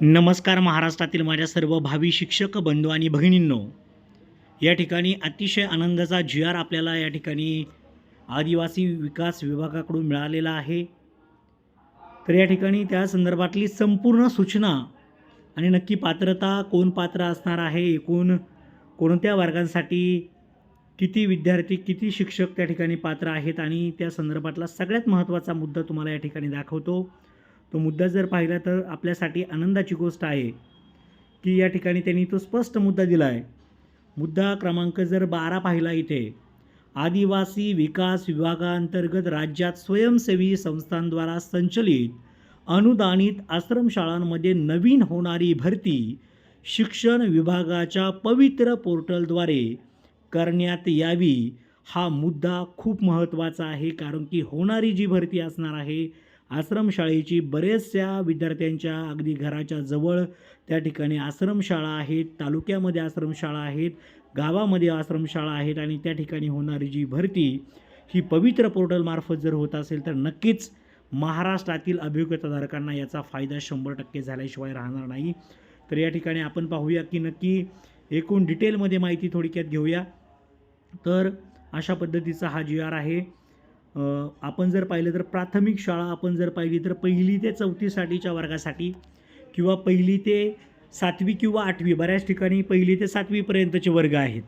नमस्कार महाराष्ट्रातील माझ्या सर्व भावी शिक्षक बंधू आणि भगिनींनो. या ठिकाणी अतिशय आनंदाचा जी आर आपल्याला या ठिकाणी आदिवासी विकास विभागाकडून मिळालेला आहे. तर या ठिकाणी त्या संदर्भातली संपूर्ण सूचना आणि नक्की पात्रता कोण पात्र असणार आहे एकूण कोणत्या वर्गांसाठी किती विद्यार्थी किती शिक्षक त्या ठिकाणी पात्र आहेत आणि त्या संदर्भातला सगळ्यात महत्त्वाचा मुद्दा तुम्हाला या ठिकाणी दाखवतो. तो मुद्दा जर पाहिला तर आपल्यासाठी आनंदाची गोष्ट आहे की या ठिकाणी त्यांनी तो स्पष्ट मुद्दा दिला आहे. मुद्दा क्रमांक जर बारा पाहिला इथे आदिवासी विकास विभागांतर्गत राज्यात स्वयंसेवी संस्थांद्वारा संचलित अनुदानित आश्रमशाळांमध्ये नवीन होणारी भरती शिक्षण विभागाच्या पवित्र पोर्टलद्वारे करण्यात यावी हा मुद्दा खूप महत्त्वाचा आहे. कारण की होणारी जी भरती असणार आहे आश्रमशाळेची बरेचशा विद्यार्थ्यांच्या अगदी घराच्या जवळ त्या ठिकाणी आश्रमशाळा आहेत तालुक्यामध्ये आश्रमशाळा आहेत गावामध्ये आश्रमशाळा आहेत आणि त्या ठिकाणी होणारी जी भरती ही पवित्र पोर्टलमार्फत जर होत असेल तर नक्कीच महाराष्ट्रातील अभियोग्यताधारकांना याचा फायदा शंभर टक्के झाल्याशिवाय राहणार नाही. तर या ठिकाणी आपण पाहूया की नक्की एकूण डिटेलमध्ये माहिती थोडक्यात घेऊया. तर अशा पद्धतीचा हा जी आर आहे. आपण जर पाहिलं तर प्राथमिक शाळा आपण जर पाहिली तर पहिली ते चौथीसाठीच्या वर्गासाठी किंवा पहिली ते सातवी किंवा आठवी बऱ्याच ठिकाणी पहिली ते सातवीपर्यंतचे वर्ग आहेत.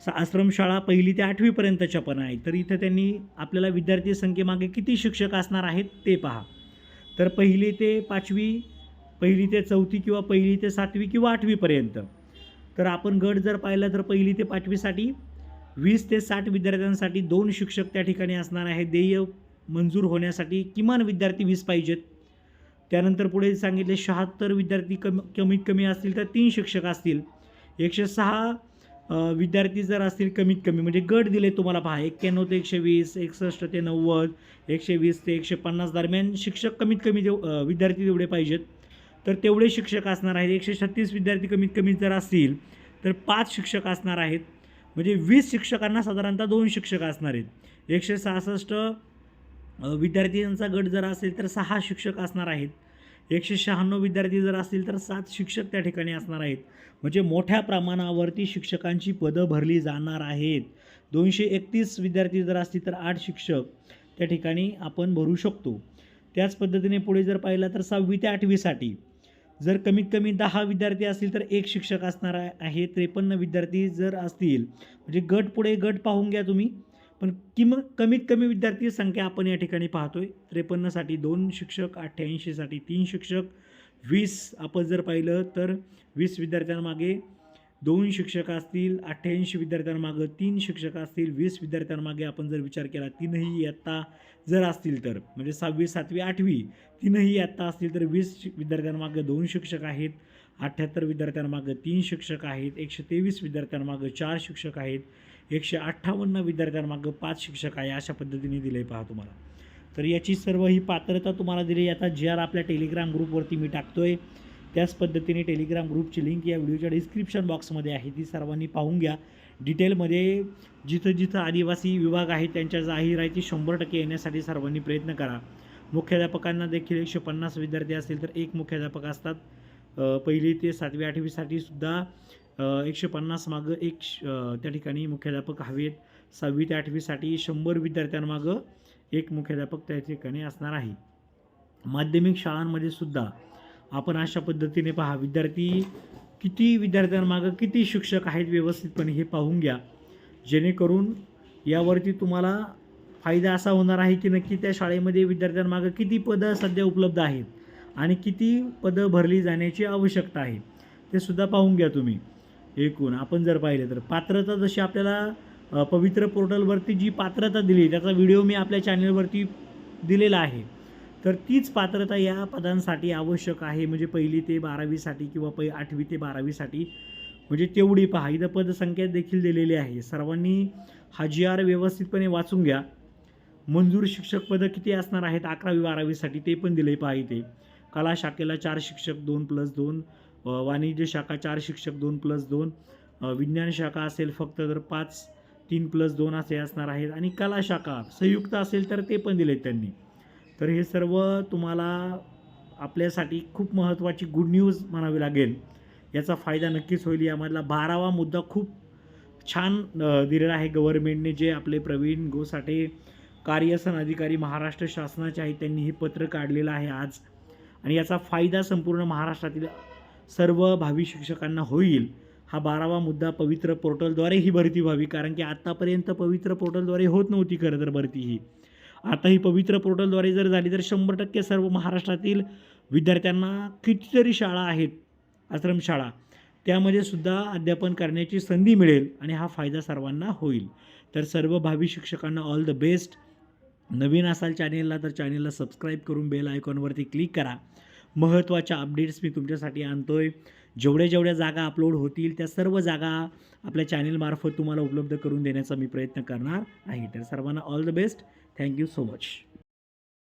स- आश्रमशाळा पहिली ते आठवीपर्यंतच्या पण आहेत. तर इथं त्यांनी आपल्याला विद्यार्थी संख्येमागे किती शिक्षक असणार आहेत ते पहा. तर पहिली ते पाचवी पहिली ते चौथी किंवा पहिली ते सातवी किंवा आठवीपर्यंत तर आपण गट जर पाहिला तर पहिली ते पाचवीसाठी वीस ते साठ विद्यार्थ्यांसाठी दोन शिक्षक त्या ठिकाणी असणार आहे देय मंजूर होण्यासाठी किमान विद्यार्थी वीस पाहिजेत. त्यानंतर पुढे सांगितले शहात्तर विद्यार्थी कम कमीत कमी असतील तर तीन शिक्षक असतील. एकशे सहा विद्यार्थी जर असतील कमीत कमी म्हणजे गट दिले तुम्हाला पहा एक्क्याण्णव ते एकशे वीस एकसष्ट ते नव्वद एकशे वीस ते एकशे पन्नास दरम्यान शिक्षक कमीत कमी देव विद्यार्थी तेवढे पाहिजेत तर तेवढे शिक्षक असणार आहेत. एकशे छत्तीस विद्यार्थी कमीत कमी जर असतील तर पाच शिक्षक असणार आहेत. म्हणजे वीस शिक्षकांना साधारणतः दोन शिक्षक असणार आहेत. एकशे सहासष्ट विद्यार्थ्यांचा गट जर असेल तर सहा शिक्षक असणार आहेत. एकशे शहाण्णव विद्यार्थी जर असतील तर सात शिक्षक त्या ठिकाणी असणार आहेत. म्हणजे मोठ्या प्रमाणावरती शिक्षकांची पदं भरली जाणार आहेत. दोनशे एकतीस विद्यार्थी जर असतील तर आठ शिक्षक त्या ठिकाणी आपण भरू शकतो. त्याच पद्धतीने पुढे जर पाहिलं तर सहावी ते आठवीसाठी जर कमीत कमी दहा विद्यार्थी असतील तर एक शिक्षक असणार आहे- त्रेपन्न विद्यार्थी जर असतील. म्हणजे गट पुढे गट पाहून घ्या तुम्ही. पण किम कमीत कमी विद्यार्थी संख्या आपण या ठिकाणी पाहतोय. त्रेपन्नसाठी दोन शिक्षक अठ्ठ्याऐंशीसाठी तीन शिक्षक वीस आपण जर पाहिलं तर वीस विद्यार्थ्यांमागे दोन शिक्षक असतील अठ्ठ्याऐंशी विद्यार्थ्यांमागं तीन शिक्षक असतील वीस विद्यार्थ्यांमागे आपण जर विचार केला तीनही इयत्ता जर असतील तर म्हणजे सहावी सातवी आठवी तीनही इयत्ता असतील तर वीस विद्यार्थ्यांमागं दोन शिक्षक आहेत अठ्ठ्याहत्तर विद्यार्थ्यांमागं तीन शिक्षक आहेत एकशे तेवीस विद्यार्थ्यांमागं चार शिक्षक आहेत एकशे अठ्ठावन्न विद्यार्थ्यांमागं पाच शिक्षक आहे अशा पद्धतीने दिले पहा तुम्हाला. तर याची सर्व ही पात्रता तुम्हाला दिली आता जी आर आपल्या टेलिग्राम ग्रुपवरती मी टाकतो आहे त्याच पद्धतीने टेलिग्राम ग्रुपची लिंक या व्हिडिओच्या डिस्क्रिप्शन बॉक्समध्ये आहे. ती सर्वांनी पाहून घ्या. डिटेलमध्ये जिथं जिथं आदिवासी विभाग आहे त्यांच्या जाहिराती शंभर टक्के येण्यासाठी सर्वांनी प्रयत्न करा. मुख्याध्यापकांना देखील एकशे पन्नास विद्यार्थी असतील तर एक मुख्याध्यापक असतात. पहिली ते सातवी आठवीसाठी सुद्धा एकशे पन्नास मागं एक श- त्या ठिकाणी मुख्याध्यापक हवेत. सहावी ते आठवीसाठी शंभर विद्यार्थ्यांमागं एक मुख्याध्यापक त्या ठिकाणी असणार आहे. माध्यमिक शाळांमध्ये सुद्धा आपण अशा पद्धतीने पहा. विद्यार्थी किती विद्यार्थ्यांमागं किती शिक्षक आहेत व्यवस्थितपणे हे पाहून घ्या. जेणेकरून यावरती तुम्हाला फायदा असा होणार आहे की नक्की त्या शाळेमध्ये विद्यार्थ्यांमागं किती पदं सध्या उपलब्ध आहेत आणि किती पदं भरली जाण्याची आवश्यकता आहे. ते सुद्धा पाहून घ्या तुम्ही. एकूण आपण जर पाहिलं तर पात्रता जशी आपल्याला पवित्र पोर्टलवरती जी पात्रता दिली त्याचा व्हिडिओ मी आपल्या चॅनलवरती दिलेला आहे. तर तीच पात्रता या पदांसाठी आवश्यक आहे. म्हणजे पहिली ते बारावीसाठी किंवा पै आठवी ते बारावीसाठी. म्हणजे तेवढी पहा. इथं पदसंख्या देखील दिलेली आहे. सर्वांनी हा जी आर व्यवस्थितपणे वाचून घ्या. मंजूर शिक्षक पदं किती असणार आहेत? अकरावी बारावीसाठी ते पण दिले पहा इथे. कला शाखेला चार शिक्षक दोन प्लस दोन. वाणिज्य शाखा चार शिक्षक दोन प्लस दोन. विज्ञान शाखा असेल फक्त तर पाच तीन प्लस दोन असे असणार आहेत. आणि कला शाखा संयुक्त असेल तर ते पण दिलेत त्यांनी. तर हे सर्व तुम्हाला आपल्यासाठी खूप महत्त्वाची गुड न्यूज म्हणावी लागेल. याचा फायदा नक्कीच होईल. यामधला बारावा मुद्दा खूप छान दिलेला आहे गव्हर्मेंटने जे आपले प्रवीण गोसाठे कार्यसन अधिकारी महाराष्ट्र शासनाचे आहेत त्यांनी हे पत्र काढलेलं आहे आज. आणि याचा फायदा संपूर्ण महाराष्ट्रातील सर्व भावी शिक्षकांना होईल. हा बारावा मुद्दा पवित्र पोर्टलद्वारे ही भरती व्हावी. कारण की आत्तापर्यंत पवित्र पोर्टलद्वारे होत नव्हती खरं तर भरती ही. आता ही पवित्र पोर्टलद्वारे जर झाली तर शंभर टक्के सर्व महाराष्ट्रातील विद्यार्थ्यांना कितीतरी शाळा आहेत आश्रमशाळा त्यामध्ये सुद्धा अध्यापन करण्याची संधी मिळेल आणि हा फायदा सर्वांना होईल. तर सर्व भावी शिक्षकांना ऑल द बेस्ट नवीन असाल चॅनेलला तर चॅनेलला सबस्क्राईब करून बेल आयकॉनवरती क्लिक करा. महत्त्वाच्या अपडेट्स मी तुमच्यासाठी आणतो आहे जेवढ्या जेवढ्या जागा अपलोड होतील त्या सर्व जागा आपल्या चॅनेलमार्फत तुम्हाला उपलब्ध करून देण्याचा मी प्रयत्न करणार आहे. तर सर्वांना all the best Thank you so much.